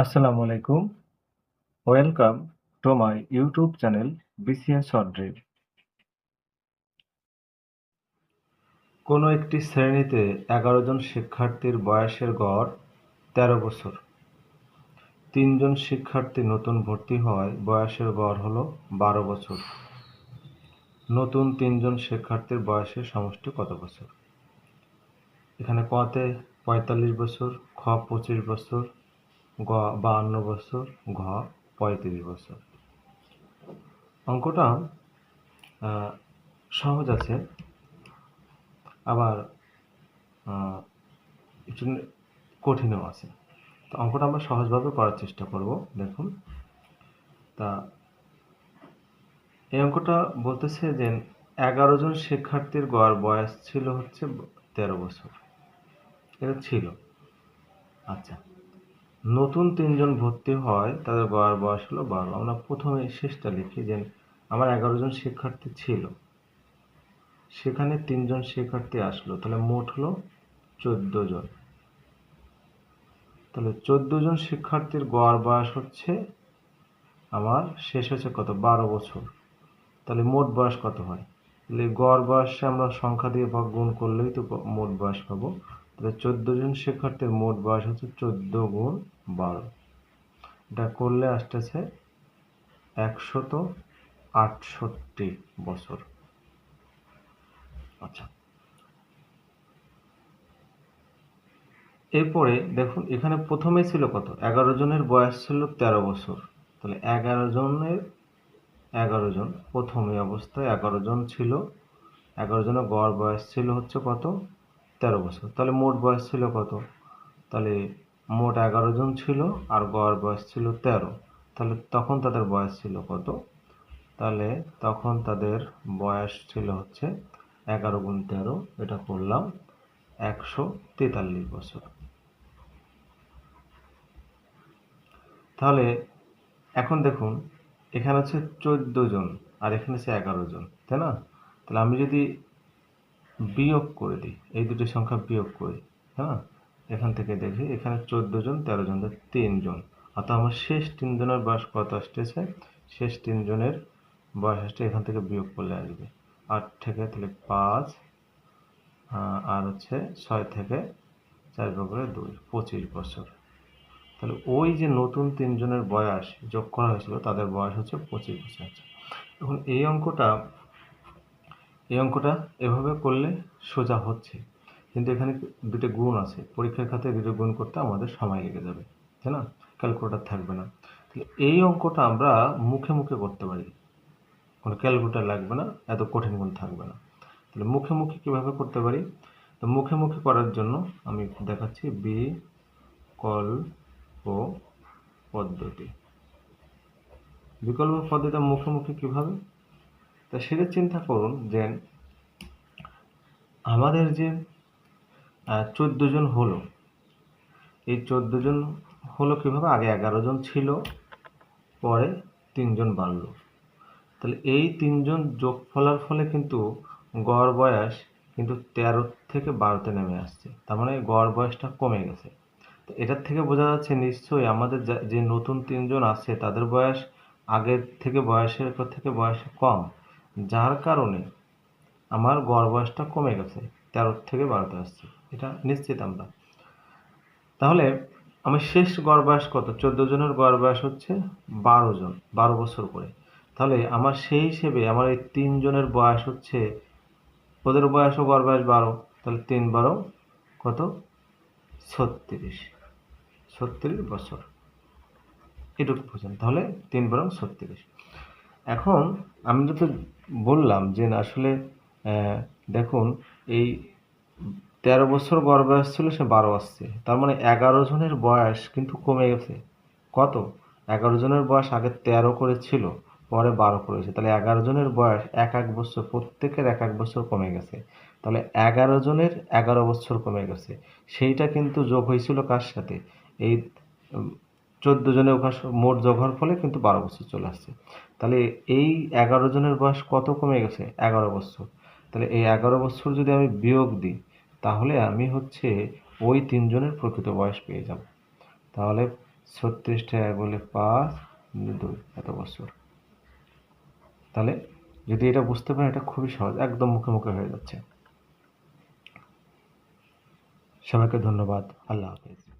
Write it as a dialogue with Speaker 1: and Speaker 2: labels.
Speaker 1: আসসালামু আলাইকুম। Welcome to my YouTube channel BCS short drill কোনো একটি শ্রেণীতে এগারো জন শিক্ষার্থীর বয়সের গড় তেরো বছর। তিনজন শিক্ষার্থী নতুন ভর্তি হওয়ায় বয়সের গড় হলো বারো বছর। নতুন তিনজন শিক্ষার্থীর বয়সের সমষ্টি কত বছর? এখানে কতে পঁয়তাল্লিশ বছর, খ পঁচিশ বছর গ বাহান্ন বছর, ঘ পঁয়ত্রিশ বছর। অঙ্কটা সহজ আছে। আবার একটু কঠিনও আছে। তো অঙ্কটা আমরা সহজভাবে করার চেষ্টা করব, দেখুন। তা, এই অঙ্কটা বলতেছে যে এগারো জন শিক্ষার্থীর গড় বয়স ছিল হচ্ছে তেরো বছর। এটা ছিল। আচ্ছা। নতুন তিনজন ভর্তি হয়, তাদের গড় বয়স হলো বারো। আমরা প্রথমে শেষটা লিখি যে আমার এগারো জন শিক্ষার্থী ছিল। সেখানে তিনজন শিক্ষার্থী আসলো। তাহলে মোট হলো চোদ্দ জন। তাহলে চোদ্দ জন শিক্ষার্থীর গড় বয়স হচ্ছে আমার, শেষ হচ্ছে কত? বারো বছর। তাহলে মোট বয়স কত হয়? তাহলে গড় বয়সে আমরা সংখ্যা দিয়ে ভাগ গুণ করলেই তো মোট বয়স পাবো তাহলে চোদ্দ জন শিক্ষার্থীর মোট বয়স হচ্ছে চোদ্দ গুণ বারো। এটা করলে আসতেছে একশত আটষট্টি বছর। আচ্ছা। এরপরে দেখুন, এখানে প্রথমে ছিল কত? এগারো জনের বয়স ছিল তেরো বছর। তাহলে এগারো জনের, এগারো জন। প্রথমে অবস্থায় এগারো জন ছিল। এগারো জনের গড় বয়স ছিল হচ্ছে কত? তেরো বছর। তাহলে মোট বয়স ছিল কত? তাহলে মোট এগারো জন ছিল আর গড় বয়স ছিল তেরো। তাহলে তখন তাদের বয়স ছিল কত? তাহলে তখন তাদের বয়স ছিল হচ্ছে এগারো গুণ তেরো, এটা করলাম একশো তেতাল্লিশ বছর। তাহলে এখন দেখুন, এখানে হচ্ছে চোদ্দ জন আর এখানে হচ্ছে এগারো জন, তাই না? তাহলে আমি যদি বিয়োগ করে দিই। এই দুটি সংখ্যা বিয়োগ করি হ্যাঁ? এখান থেকে দেখি, এখানে চোদ্দ জন, তেরো জন তিনজন অর্থাৎ আমার শেষ তিনজনের বয়স কত আসতেছে? শেষ তিনজনের বয়স আসছে এখান থেকে বিয়োগ করলে আসবে। আট থেকে, তাহলে পাঁচ আর হচ্ছে ছয় থেকে চার করে দুই, পঁচিশ বছর। তাহলে ওই যে নতুন তিনজনের বয়স যোগ করা হয়েছিল, তাদের বয়স হচ্ছে পঁচিশ বছর। এখন এই অঙ্কটা এই অঙ্কটা এভাবে করলে সোজা হচ্ছে। কিন্তু এখানে দুটো গুণ আছে। পরীক্ষার খাতে দুটো গুণ করতে আমাদের সময় লেগে যাবে, তাই না? ক্যালকুলেটার থাকবে না। তাহলে এই অঙ্কটা আমরা মুখে মুখে করতে পারি। কোনো ক্যালকুলেটার লাগবে না, এত কঠিন গুণ থাকবে না। তাহলে মুখে মুখে কীভাবে করতে পারি? তো মুখে মুখে করার জন্য আমি দেখাচ্ছি বি কল ও পদ্ধতি। বিকল্প পদ্ধতিটা মুখে মুখে কীভাবে? তা সেটা চিন্তা করুন যে আমাদের যে চোদ্দ জন হলো, এই চোদ্দ জন হলো কীভাবে? আগে এগারো জন ছিল, পরে তিনজন বাড়লো। তাহলে এই তিনজন যোগ ফলার ফলে কিন্তু গড় বয়স কিন্তু তেরো থেকে বারোতে নেমে আসছে। তার মানে গড় বয়সটা কমে গেছে। তো এটার থেকে বোঝা যাচ্ছে নিশ্চয়ই আমাদের যা- নতুন তিনজন আছে তাদের বয়স আগের থেকে বয়সের থেকে বয়স কম। যার কারণে আমার গড় বয়সটা কমে গেছে, তেরো থেকে বারোতে আসছে। এটা নিশ্চিত আমরা। তাহলে আমার শেষ গড় বয়স কত? চোদ্দ জনের গড় বয়স হচ্ছে বারো জন, বারো বছর করে তাহলে আমার সেই হিসেবে আমার এই তিনজনের বয়স হচ্ছে, ওদের বয়সও গড় বয়স বারো, তাহলে তিন বারো কত? ছত্রিশ। ছত্রিশ বছর। এটুকু বুঝেন। তাহলে তিন বরং ছত্রিশ। এখন আমি তো বললাম যে আসলে দেখুন, এই তেরো বছর গড় বয়স ছিল, সে বারো আসছে। তার মানে এগারো জনের বয়স কিন্তু কমে গেছে। কত? এগারো জনের বয়স আগে তেরো করে ছিল পরে বারো করেছে। তাহলে এগারো জনের বয়স এক এক বছর, প্রত্যেকের এক এক বছর কমে গেছে। তাহলে এগারো জনের এগারো বছর কমে গেছে। সেইটা কিন্তু যোগ হয়েছিল কার সাথে? এই চোদ্দ জনের ওখানে মোট যোগ ফলে কিন্তু বারো বছর চলে আসছে। তাহলে এই এগারো জনের বয়স কত কমে গেছে? এগারো বছর। তাহলে এই এগারো বছর যদি আমি বিয়োগ দিই, তাহলে আমি হচ্ছে ওই তিনজনের প্রকৃত বয়স পেয়ে যাব। তাহলে ছত্রিশটা এক বলে পাঁচ দুই, এত বছর। তাহলে যদি এটা বুঝতে পারেন, এটা খুবই সহজ, একদম মুখে মুখে হয়ে যাচ্ছে। সবাইকে ধন্যবাদ। আল্লাহ হাফেজ।